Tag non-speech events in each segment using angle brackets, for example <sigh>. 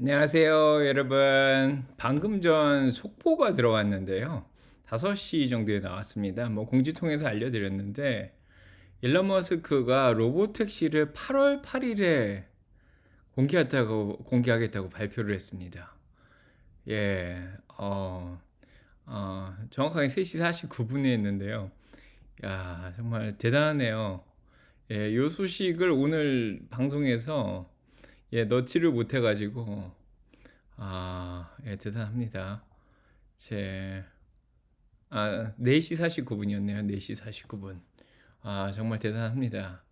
안녕하세요, 여러분. 방금 전 속보가 들어왔는데요. 5시 정도에 나왔습니다. 뭐 공지 통해서 알려드렸는데 일론 머스크가 로보택시를 8월 8일에 공개하다고 공개하겠다고 발표를 했습니다. 예, 어, 어, 정확하게 3시 49분에 했는데요. 야, 정말 대단하네요. 예, 요 소식을 오늘 방송에서 예, 넣지를 못해가지고 아, 예, 대단합니다. 제 아, 4시 49분이었네요. 4시 49분. 아, 정말 대단합니다.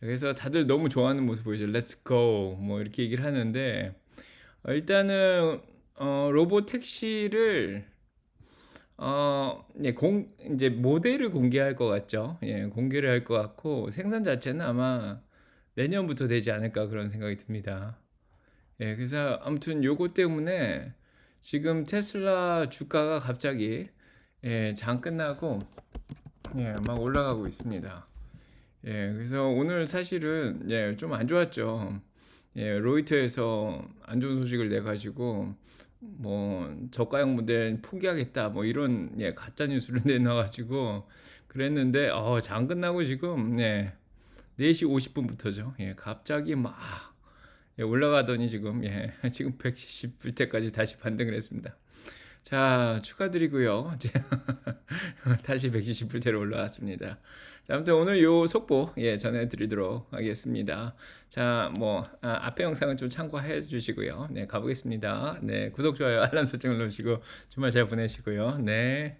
그래서 다들 너무 좋아하는 모습 보이죠. Let's go. 뭐 이렇게 얘기를 하는데 어, 일단은 어, 로봇 택시를 어, 예, 공, 이제 모델을 공개할 것 같죠. 예, 공개를 할 것 같고 생산 자체는 아마 내년부터 되지 않을까 그런 생각이 듭니다. 예, 그래서 아무튼 요거 때문에 지금 테슬라 주가가 갑자기 예, 장 끝나고 예, 막 올라가고 있습니다. 예, 그래서 오늘 사실은 예, 좀 안 좋았죠. 예, 로이터에서 안 좋은 소식을 내 가지고 뭐 저가형 모델 포기하겠다 뭐 이런 예, 가짜 뉴스를 <laughs> 내놔 가지고 그랬는데 어, 장 끝나고 지금 예, 4시 50분부터죠. 예, 갑자기 막 예, 올라가더니 지금 예, <laughs> 지금 170불 때까지 다시 반등을 했습니다. 자, 축하드리고요. <laughs> 다시 170불대로 올라왔습니다. 자, 아무튼 오늘 요 속보 예, 전해드리도록 하겠습니다. 자, 뭐 아, 앞에 영상은 좀 참고해 주시고요. 네, 가보겠습니다. 네, 구독, 좋아요, 알람 설정을 누르시고 주말 잘 보내시고요. 네.